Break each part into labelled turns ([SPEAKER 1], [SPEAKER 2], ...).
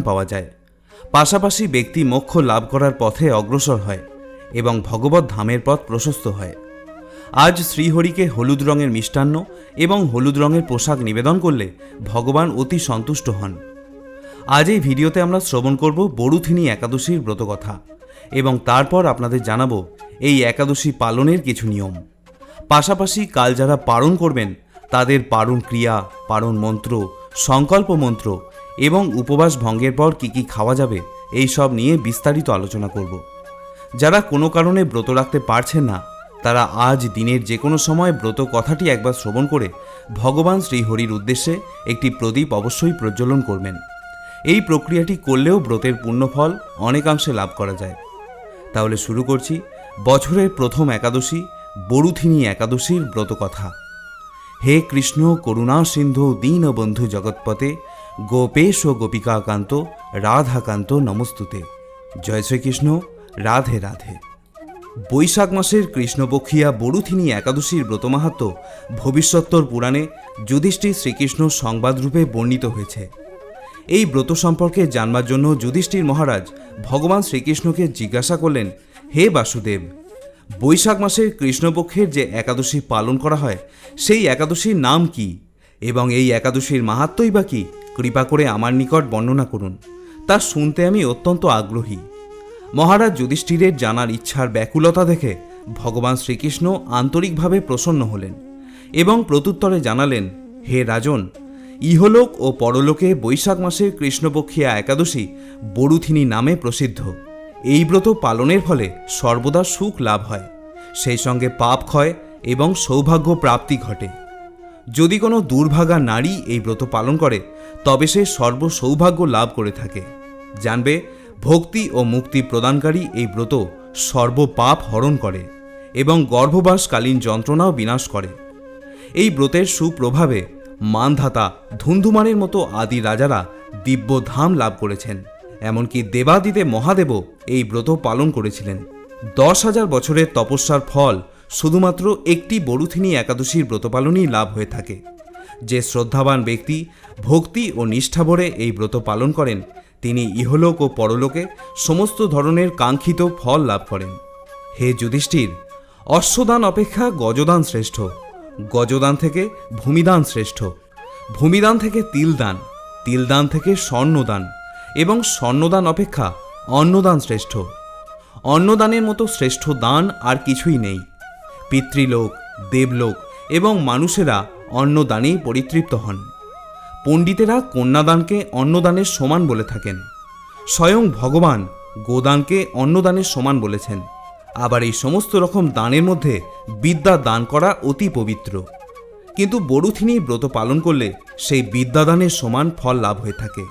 [SPEAKER 1] পাওয়া যায়। পাশাপাশি ব্যক্তি মোক্ষ লাভ করার পথে অগ্রসর হয় এবং ভগবত ধামের পথ প্রশস্ত হয়। আজ শ্রীহরিকে হলুদ রঙের মিষ্টান্ন এবং হলুদ রঙের পোশাক নিবেদন করলে ভগবান অতি সন্তুষ্ট হন। আজ এই ভিডিওতে আমরা শ্রবণ করব বড়ুথিনী একাদশীর ব্রতকথা এবং তারপর আপনাদের জানাব এই একাদশী পালনের কিছু নিয়ম। পাশাপাশি কাল যারা পালন করবেন, তাদের পারণ ক্রিয়া পারণ মন্ত্র, সংকল্প মন্ত্র এবং উপবাস ভঙ্গের পর কী কী খাওয়া যাবে, এই সব নিয়ে বিস্তারিত আলোচনা করব। যারা কোনো কারণে ব্রত রাখতে পারছেন না, তারা আজ দিনের যে কোনো সময় ব্রত কথাটি একবার শ্রবণ করে ভগবান শ্রীহরির উদ্দেশ্যে একটি প্রদীপ অবশ্যই প্রজ্বলন করবেন। এই প্রক্রিয়াটি করলেও ব্রতের পুণ্যফল অনেকাংশে লাভ করা যায়। তাহলে শুরু করছি বছরের প্রথম একাদশী বরুথিনী একাদশীর ব্রতকথা। হে কৃষ্ণ, করুণা সিন্ধু, দীনবন্ধু জগৎপতে গোপেশ ও গোপিকাকান্ত, রাধাকান্ত নমস্তুতে। জয় শ্রীকৃষ্ণ, রাধে রাধে। বৈশাখ মাসের কৃষ্ণপক্ষিয়া বরুথিনী একাদশীর ব্রতমাহাত্ম ভবিষ্যত্তর পুরাণে যুধিষ্ঠির শ্রীকৃষ্ণ সংবাদরূপে বর্ণিত হয়েছে। এই ব্রত সম্পর্কে জানবার জন্য যুধিষ্ঠির মহারাজ ভগবান শ্রীকৃষ্ণকে জিজ্ঞাসা করলেন, হে বাসুদেব, বৈশাখ মাসের কৃষ্ণপক্ষের যে একাদশী পালন করা হয়, সেই একাদশীর নাম কি? এবং এই একাদশীর মাহাত্মই বা কি? কৃপা করে আমার নিকট বর্ণনা করুন। তা শুনতে আমি অত্যন্ত আগ্রহী। মহারাজ যুধিষ্ঠিরের জানার ইচ্ছার ব্যাকুলতা দেখে ভগবান শ্রীকৃষ্ণ আন্তরিকভাবে প্রসন্ন হলেন এবং প্রত্যুত্তরে জানালেন, হে রাজন, ইহলোক ও পরলোকে বৈশাখ মাসের কৃষ্ণপক্ষিয়া একাদশী বরুথিনী নামে প্রসিদ্ধ। এই ব্রত পালনের ফলে সর্বদা সুখ লাভ হয়। সেই সঙ্গে পাপ ক্ষয় এবং সৌভাগ্য প্রাপ্তি ঘটে। যদি কোনো দুর্ভাগা নারী এই ব্রত পালন করে তবে সে সর্ব সৌভাগ্য লাভ করে থাকে। জানবে, ভক্তি ও মুক্তি প্রদানকারী এই ব্রত সর্বপাপ হরণ করে এবং গর্ভবাসকালীন যন্ত্রণাও বিনাশ করে। এই ব্রতের সুপ্রভাবে মানধাতা ধুন্ধুমানের মতো আদি রাজারা দিব্য ধাম লাভ করেছেন। এমনকি দেবাদিদে মহাদেবও এই ব্রত পালন করেছিলেন। দশ হাজার বছরের তপস্যার ফল শুধুমাত্র একটি বরুথিনী একাদশীর ব্রত পালনই লাভ হয়ে থাকে। যে শ্রদ্ধাবান ব্যক্তি ভক্তি ও নিষ্ঠাভরে এই ব্রত পালন করেন, তিনি ইহলোক ও পরলোকে সমস্ত ধরনের কাঙ্ক্ষিত ফল লাভ করেন। হে যুধিষ্ঠির, অশ্বদান অপেক্ষা গজদান শ্রেষ্ঠ, গজদান থেকে ভূমিদান শ্রেষ্ঠ, ভূমিদান থেকে তিলদান তিলদান থেকে স্বর্ণদান এবং স্বর্ণদান অপেক্ষা অন্নদান শ্রেষ্ঠ। অন্নদানের মতো শ্রেষ্ঠ দান আর কিছুই নেই। পিতৃলোক, দেবলোক এবং মানুষেরা অন্নদানেই পরিতৃপ্ত হন। পণ্ডিতেরা কন্যাদানকে অন্নদানের সমান বলে থাকেন। স্বয়ং ভগবান গোদানকে অন্নদানের সমান বলেছেন। আবার এই সমস্ত রকম দানের মধ্যে বিদ্যা দান করা অতি পবিত্র। কিন্তু বরুথিনী ব্রত পালন করলে সেই বিদ্যাদানের সমান ফল লাভ হয়ে থাকে।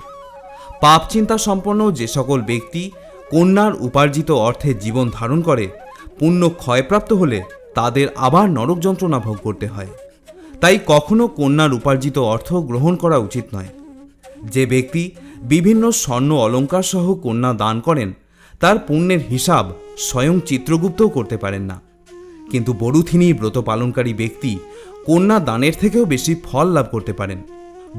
[SPEAKER 1] পাপ চিন্তা সম্পন্ন যে সকল ব্যক্তি কন্যার উপার্জিত অর্থে জীবন ধারণ করে, পুণ্য ক্ষয়প্রাপ্ত হলে তাদের আবার নরক যন্ত্রণা ভোগ করতে হয়। তাই কখনো কন্যার উপার্জিত অর্থ গ্রহণ করা উচিত নয়। যে ব্যক্তি বিভিন্ন স্বর্ণ অলঙ্কার সহ কন্যা দান করেন, তার পুণ্যের হিসাব স্বয়ং চিত্রগুপ্তও করতে পারেন না। কিন্তু বরুথিনী ব্রত পালনকারী ব্যক্তি কন্যা দানের থেকেও বেশি ফল লাভ করতে পারেন।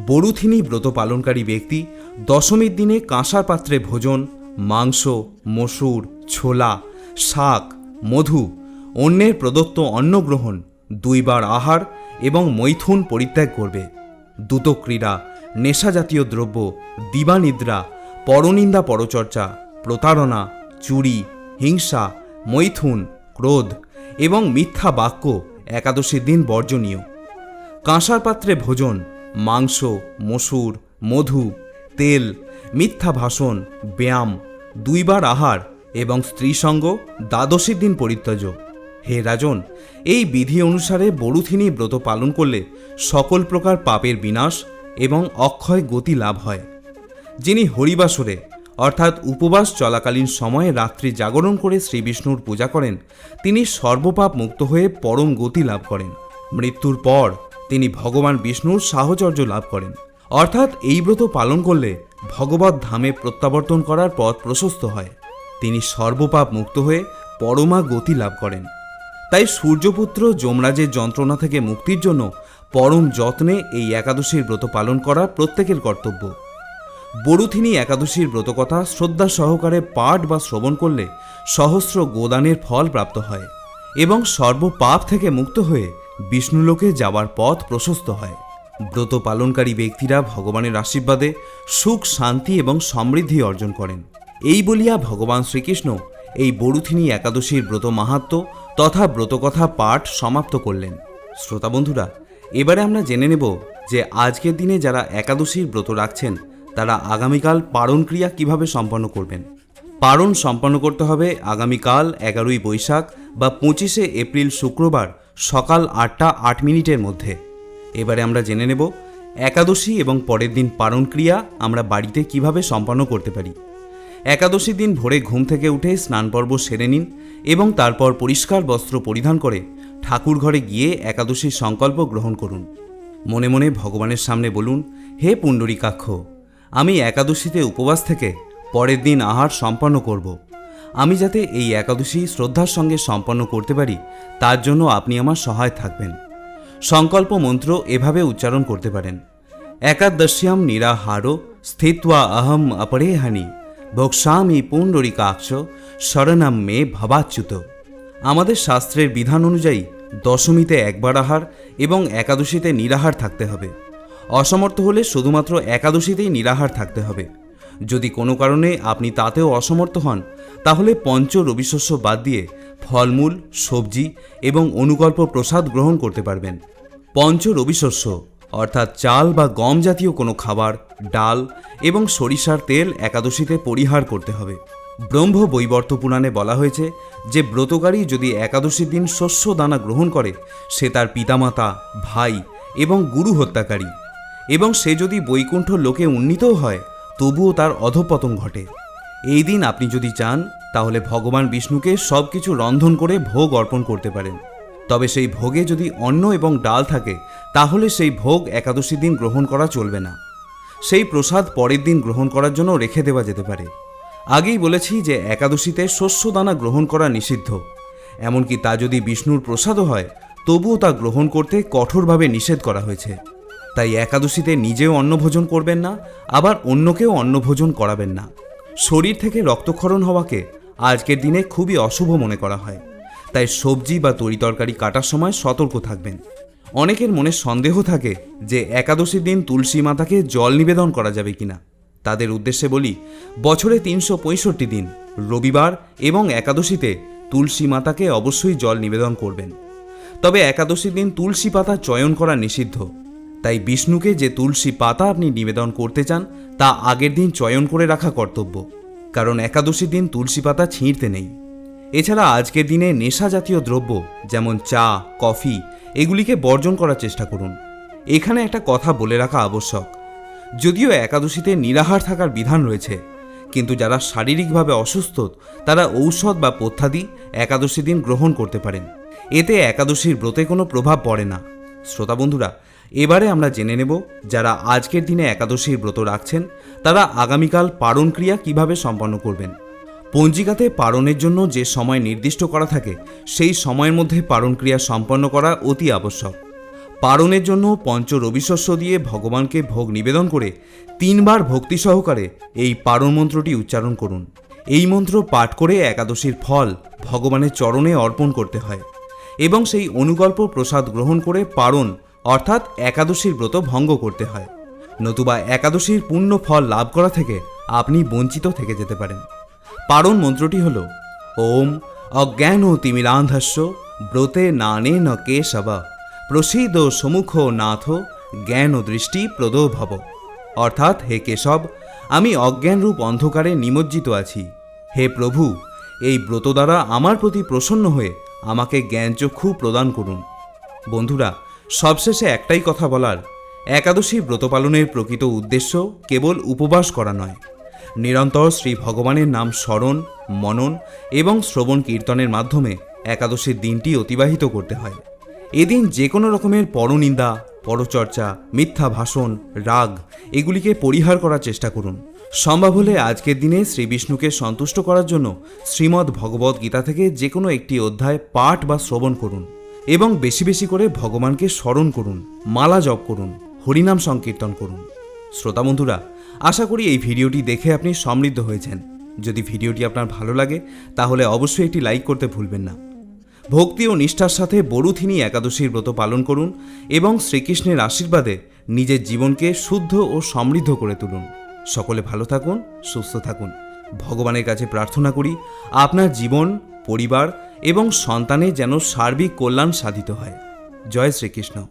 [SPEAKER 1] বরুথিনী ব্রত পালনকারী ব্যক্তি দশমীর দিনে কাঁসার পাত্রে ভোজন, মাংস, মসুর, ছোলা, শাক, মধু, অন্যের প্রদত্ত অন্ন গ্রহণ দুইবার আহার এবং মৈথুন পরিত্যাগ করবে। দুত দ্রুতক্রীড়া নেশাজাতীয় দ্রব্য, দিবানিদ্রা, পরনিন্দা পরচর্চা, প্রতারণা, চুরি, হিংসা, মৈথুন, ক্রোধ এবং মিথ্যা বাক্য একাদশীর দিন বর্জনীয়। কাঁসার পাত্রে ভোজন, মাংস, মসুর, মধু, তেল, মিথ্যা ভাষণ, ব্যায়াম, দুইবার আহার এবং স্ত্রীসঙ্গ, দ্বাদশীর দিন পরিত্যাজ হে রাজন, এই বিধি অনুসারে বরুথিনী ব্রত পালন করলে সকল প্রকার পাপের বিনাশ এবং অক্ষয় গতি লাভ হয়। যিনি হরিবাসরে, অর্থাৎ উপবাস চলাকালীন সময়ে রাত্রি জাগরণ করে শ্রীবিষ্ণুর পূজা করেন, তিনি সর্বপাপ মুক্ত হয়ে পরম গতি লাভ করেন। মৃত্যুর পর তিনি ভগবান বিষ্ণুর সাহচর্য লাভ করেন। অর্থাৎ এই ব্রত পালন করলে ভগবত ধামে প্রত্যাবর্তন করার পথ প্রশস্ত হয়। তিনি সর্বপাপ মুক্ত হয়ে পরমা গতি লাভ করেন। তাই সূর্যপুত্র যমরাজের যন্ত্রণা থেকে মুক্তির জন্য পরম যত্নে এই একাদশীর ব্রত পালন করা প্রত্যেকের কর্তব্য। বড়ুথিনী একাদশীর ব্রতকথা শ্রদ্ধা সহকারে পাঠ বা শ্রবণ করলে সহস্র গোদানের ফল প্রাপ্ত হয় এবং সর্বপাপ থেকে মুক্ত হয়ে বিষ্ণুলোকে যাওয়ার পথ প্রশস্ত হয়। ব্রত পালনকারী ব্যক্তিরা ভগবানের আশীর্বাদে সুখ, শান্তি এবং সমৃদ্ধি অর্জন করেন। এই বলিয়া ভগবান শ্রীকৃষ্ণ এই বরুথিনী একাদশীর ব্রত মাহাত্ম তথা ব্রতকথা পাঠ সমাপ্ত করলেন। শ্রোতা বন্ধুরা, এবারে আমরা জেনে নেব যে আজকের দিনে যারা একাদশীর ব্রত রাখছেন, তারা আগামীকাল পারণ ক্রিয়া কীভাবে সম্পন্ন করবেন? পারণ সম্পন্ন করতে হবে আগামীকাল এগারোই বৈশাখ বা পঁচিশে এপ্রিল শুক্রবার সকাল আটটা আট মিনিটের মধ্যে। এবারে আমরা জেনে নেব একাদশী এবং পরের দিন পারণ ক্রিয়া আমরা বাড়িতে কীভাবে সম্পন্ন করতে পারি। একাদশী দিন ভোরে ঘুম থেকে উঠে স্নান পর্ব সেরে নিন এবং তারপর পরিষ্কার বস্ত্র পরিধান করে ঠাকুর ঘরে গিয়ে একাদশীর সংকল্প গ্রহণ করুন। মনে মনে ভগবানের সামনে বলুন, হে পুণ্ডরীকাক্ষ, আমি একাদশীতে উপবাস থেকে পরের দিন আহার সম্পন্ন করব। আমি যাতে এই একাদশী শ্রদ্ধার সঙ্গে সম্পন্ন করতে পারি, তার জন্য আপনি আমার সহায় থাকবেন। সংকল্প মন্ত্র এভাবে উচ্চারণ করতে পারেন। একাদশ্যাম নিরাহারো, স্থিত্বা অহম অপরেহানি। ভোক্সামি পুণ্ডরিকাক্ষ শরণাম মে ভবাচ্যুত। আমাদের শাস্ত্রের বিধান অনুযায়ী দশমীতে একবার আহার এবং একাদশীতে নিরাহার থাকতে হবে। অসমর্থ হলে শুধুমাত্র একাদশীতেই নিরাহার থাকতে হবে। যদি কোনো কারণে আপনি তাতেও অসমর্থ হন, তাহলে পঞ্চ রবিশস্য বাদ দিয়ে ফলমূল, সবজি এবং অনুকল্প প্রসাদ গ্রহণ করতে পারবেন। পঞ্চ রবিশস্য অর্থাৎ চাল বা গম জাতীয় কোনো খাবার, ডাল এবং সরিষার তেল একাদশীতে পরিহার করতে হবে। ব্রহ্ম বৈবর্ত পুরাণে বলা হয়েছে যে ব্রতকারী যদি একাদশীর দিন শস্য দানা গ্রহণ করে, সে তার পিতামাতা, ভাই এবং গুরু হত্যাকারী। এবং সে যদি বৈকুণ্ঠ লোকে উন্নীতও হয়, তবুও তার অধপতন ঘটে। এই দিন আপনি যদি চান, তাহলে ভগবান বিষ্ণুকে সব কিছু রন্ধন করে ভোগ অর্পণ করতে পারেন। তবে সেই ভোগে যদি অন্ন এবং ডাল থাকে, তাহলে সেই ভোগ একাদশী দিন গ্রহণ করা চলবে না। সেই প্রসাদ পরের দিন গ্রহণ করার জন্য রেখে দেওয়া যেতে পারে। আগেই বলেছি যে একাদশীতে শস্য দানা গ্রহণ করা নিষিদ্ধ। এমনকি তা যদি বিষ্ণুর প্রসাদও হয়, তবুও তা গ্রহণ করতে কঠোরভাবে নিষেধ করা হয়েছে। তাই একাদশীতে নিজেও অন্নভোজন করবেন না, আবার অন্যকেও অন্নভোজন করাবেন না। শরীর থেকে রক্তক্ষরণ হওয়াকে আজকের দিনে খুবই অশুভ মনে করা হয়। তাই সবজি বা তরিতরকারি কাটার সময় সতর্ক থাকবেন। অনেকের মনে সন্দেহ থাকে যে একাদশীর দিন তুলসী মাতাকে জল নিবেদন করা যাবে কিনা। তাদের উদ্দেশ্যে বলি, বছরে তিনশো পঁয়ষট্টি দিন, রবিবার এবং একাদশীতে তুলসী মাতাকে অবশ্যই জল নিবেদন করবেন। তবে একাদশীর দিন তুলসী পাতা চয়ন করা নিষিদ্ধ। তাই বিষ্ণুকে যে তুলসী পাতা আপনি নিবেদন করতে চান, তা আগের দিন চয়ন করে রাখা কর্তব্য। কারণ একাদশীর দিন তুলসী পাতা ছিঁড়তে নেই। এছাড়া আজকের দিনে নেশা জাতীয় দ্রব্য, যেমন চা, কফি, এগুলিকে বর্জন করার চেষ্টা করুন। এখানে একটা কথা বলে রাখা আবশ্যক। যদিও একাদশীতে নিরাহার থাকার বিধান রয়েছে, কিন্তু যারা শারীরিকভাবে অসুস্থ, তারা ঔষধ বা পথ্যাদি একাদশী দিন গ্রহণ করতে পারেন। এতে একাদশীর ব্রতে কোনো প্রভাব পড়ে না। শ্রোতা বন্ধুরা, এবারে আমরা জেনে নেব যারা আজকের দিনে একাদশীর ব্রত রাখছেন, তারা আগামীকাল পারণ ক্রিয়া কীভাবে সম্পন্ন করবেন। পঞ্জিকাতে পারণের জন্য যে সময় নির্দিষ্ট করা থাকে, সেই সময়ের মধ্যে পারণ ক্রিয়া সম্পন্ন করা অতি আবশ্যক। পারণের জন্য পঞ্চ রবিশস্য দিয়ে ভগবানকে ভোগ নিবেদন করে তিনবার ভক্তি সহকারে এই পারণ মন্ত্রটি উচ্চারণ করুন। এই মন্ত্র পাঠ করে একাদশীর ফল ভগবানের চরণে অর্পণ করতে হয় এবং সেই অনুকল্প প্রসাদ গ্রহণ করে পারণ, অর্থাৎ একাদশীর ব্রত ভঙ্গ করতে হয়। নতুবা একাদশীর পূর্ণ ফল লাভ করা থেকে আপনি বঞ্চিত থেকে যেতে পারেন। পারণ মন্ত্রটি হল, ওম অজ্ঞান তিমিরান্ধস্য ব্রতে নানে ন কেশব, প্রসিদ সমুখ নাথ, জ্ঞান ও দৃষ্টি প্রদ ভব। অর্থাৎ, হে কেশব, আমি অজ্ঞানরূপ অন্ধকারে নিমজ্জিত আছি। হে প্রভু, এই ব্রত দ্বারা আমার প্রতি প্রসন্ন হয়ে আমাকে জ্ঞানচক্ষু প্রদান করুন। বন্ধুরা, সবশেষে একটাই কথা বলার, একাদশী ব্রত পালনের প্রকৃত উদ্দেশ্য কেবল উপবাস করা নয়। নিরন্তর শ্রী ভগবানের নাম স্মরণ, মনন এবং শ্রবণ কীর্তনের মাধ্যমে একাদশীর দিনটি অতিবাহিত করতে হয়। এদিন যে কোনো রকমের পরনিন্দা, পরচর্চা, মিথ্যা ভাষণ, রাগ এগুলিকে পরিহার করার চেষ্টা করুন। সম্ভব হলে আজকের দিনে শ্রী বিষ্ণুকে সন্তুষ্ট করার জন্য শ্রীমদ্ ভগবদ্ গীতা থেকে যে কোনো একটি অধ্যায় পাঠ বা শ্রবণ করুন এবং বেশি বেশি করে ভগবানকে স্মরণ করুন, মালা জপ করুন, হরিনাম সংকীর্তন করুন। শ্রোতা বন্ধুরা আশা করি এই ভিডিওটি দেখে আপনি সমৃদ্ধ হয়েছেন। যদি ভিডিওটি আপনার ভালো লাগে, তাহলে অবশ্যই একটি লাইক করতে ভুলবেন না। ভক্তি ও নিষ্ঠার সাথে বরুথিনী একাদশীর ব্রত পালন করুন এবং শ্রীকৃষ্ণের আশীর্বাদে নিজের জীবনকে শুদ্ধ ও সমৃদ্ধ করে তুলুন। সকলে ভালো থাকুন, সুস্থ থাকুন। ভগবানের কাছে প্রার্থনা করি, আপনার জীবন, পরিবার এবং সন্তানের যেন সার্বিক কল্যাণ সাধিত হয়। জয় শ্রীকৃষ্ণ।